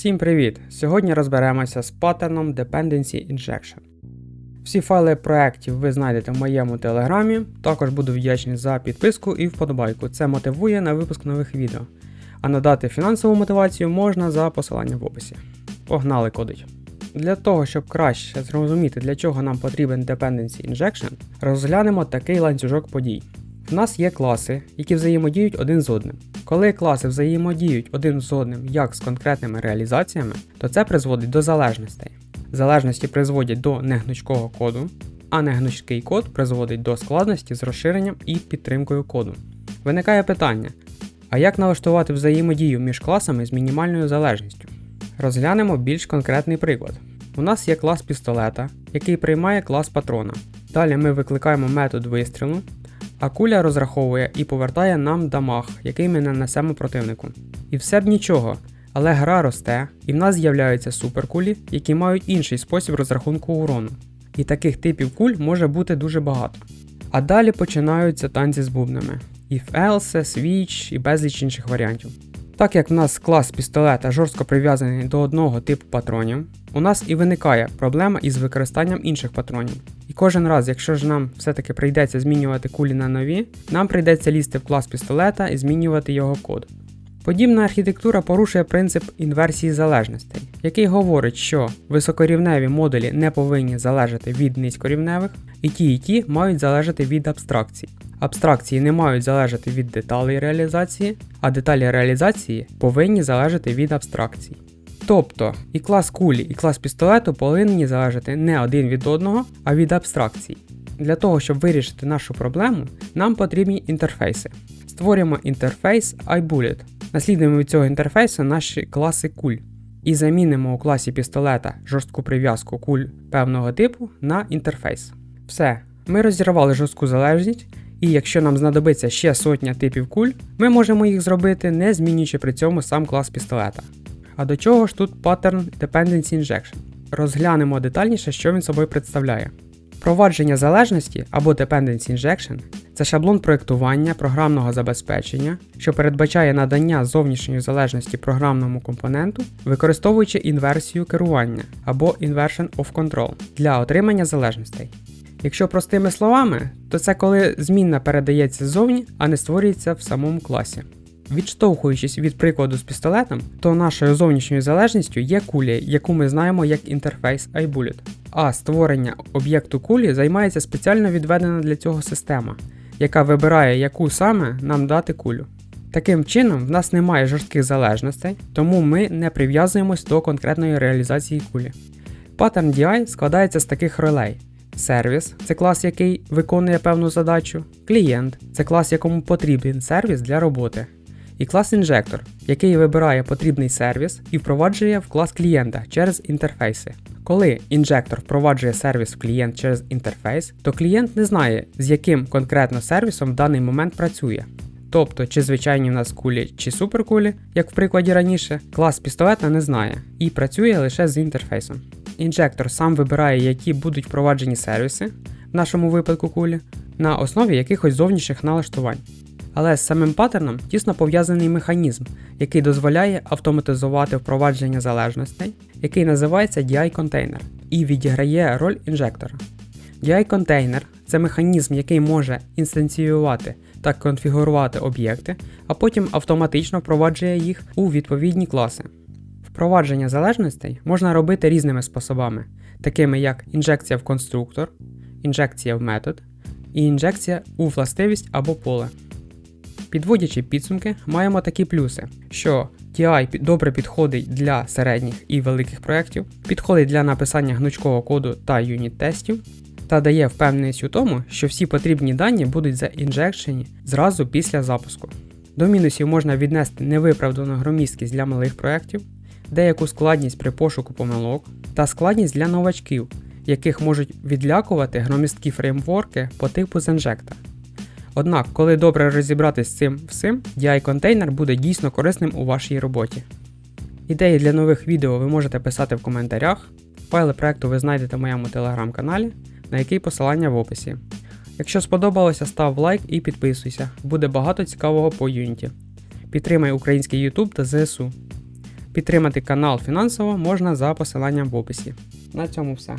Всім привіт! Сьогодні розберемося з паттерном Dependency Injection. Всі файли проєктів ви знайдете в моєму телеграмі. Також буду вдячний за підписку і вподобайку. Це мотивує на випуск нових відео. А надати фінансову мотивацію можна за посиланням в описі. Погнали кодить! Для того, щоб краще зрозуміти, для чого нам потрібен Dependency Injection, розглянемо такий ланцюжок подій. В нас є класи, які взаємодіють один з одним. Коли класи взаємодіють один з одним як з конкретними реалізаціями, то це призводить до залежностей. Залежності призводять до негнучкого коду, а негнучкий код призводить до складності з розширенням і підтримкою коду. Виникає питання: а як налаштувати взаємодію між класами з мінімальною залежністю? Розглянемо більш конкретний приклад. У нас є клас пістолета, який приймає клас патрона. Далі ми викликаємо метод вистрілу, а куля розраховує і повертає нам дамаг, який ми нанесемо противнику. І все б нічого, але гра росте, і в нас з'являються суперкулі, які мають інший спосіб розрахунку урону. І таких типів куль може бути дуже багато. А далі починаються танці з бубнами. If else, switch і безліч інших варіантів. Так як в нас клас пістолета жорстко прив'язаний до одного типу патронів, у нас і виникає проблема із використанням інших патронів. І кожен раз, якщо ж нам все-таки прийдеться змінювати кулі на нові, нам прийдеться лізти в клас пістолета і змінювати його код. Подібна архітектура порушує принцип інверсії залежностей, який говорить, що високорівневі модулі не повинні залежати від низькорівневих, і ті і ті мають залежати від абстракцій. Абстракції не мають залежати від деталей реалізації, а деталі реалізації повинні залежати від абстракцій. Тобто і клас кулі, і клас пістолету повинні залежати не один від одного, а від абстракцій. Для того, щоб вирішити нашу проблему, нам потрібні інтерфейси. Створюємо інтерфейс iBullet. Наслідуємо від цього інтерфейсу наші класи куль. І замінимо у класі пістолета жорстку прив'язку куль певного типу на інтерфейс. Все, ми розірвали жорстку залежність, і якщо нам знадобиться ще сотня типів куль, ми можемо їх зробити, не змінюючи при цьому сам клас пістолета. А до чого ж тут паттерн Dependency Injection? Розглянемо детальніше, що він собою представляє. Провадження залежності або Dependency Injection це шаблон проєктування програмного забезпечення, що передбачає надання зовнішньої залежності програмному компоненту, використовуючи інверсію керування або Inversion of Control для отримання залежностей. Якщо простими словами, то це коли змінна передається ззовні, а не створюється в самому класі. Відштовхуючись від прикладу з пістолетом, то нашою зовнішньою залежністю є куля, яку ми знаємо як інтерфейс iBullet. А створення об'єкту кулі займається спеціально відведена для цього система, яка вибирає, яку саме нам дати кулю. Таким чином, в нас немає жорстких залежностей, тому ми не прив'язуємось до конкретної реалізації кулі. Паттерн DI складається з таких ролей. Сервіс це клас, який виконує певну задачу, клієнт це клас, якому потрібен сервіс для роботи. І клас інжектор, який вибирає потрібний сервіс і впроваджує в клас клієнта через інтерфейси. Коли інжектор впроваджує сервіс в клієнт через інтерфейс, то клієнт не знає, з яким конкретно сервісом в даний момент працює. Тобто, чи звичайні в нас кулі чи суперкулі, як в прикладі раніше, клас пістолета не знає і працює лише з інтерфейсом. Інжектор сам вибирає, які будуть впроваджені сервіси, в нашому випадку кулі, на основі якихось зовнішніх налаштувань. Але з самим паттерном тісно пов'язаний механізм, який дозволяє автоматизувати впровадження залежностей, який називається DI-контейнер і відіграє роль інжектора. DI-контейнер це механізм, який може інстанціювати та конфігурувати об'єкти, а потім автоматично впроваджує їх у відповідні класи. Впровадження залежностей можна робити різними способами, такими як інжекція в конструктор, інжекція в метод і інжекція у властивість або поле. Підводячи підсумки, маємо такі плюси, що TI добре підходить для середніх і великих проєктів, підходить для написання гнучкого коду та юніт-тестів, та дає впевненість у тому, що всі потрібні дані будуть заінжекшені зразу після запуску. До мінусів можна віднести невиправдану громісткість для малих проєктів, деяку складність при пошуку помилок та складність для новачків, яких можуть відлякувати громісткі фреймворки по типу Zenjecta. Однак, коли добре розібратися з цим всім, DI-контейнер буде дійсно корисним у вашій роботі. Ідеї для нових відео ви можете писати в коментарях. Файли проекту ви знайдете в моєму телеграм-каналі, на який посилання в описі. Якщо сподобалося, став лайк і підписуйся, буде багато цікавого по Unity. Підтримай український YouTube та ЗСУ. Підтримати канал фінансово можна за посиланням в описі. На цьому все.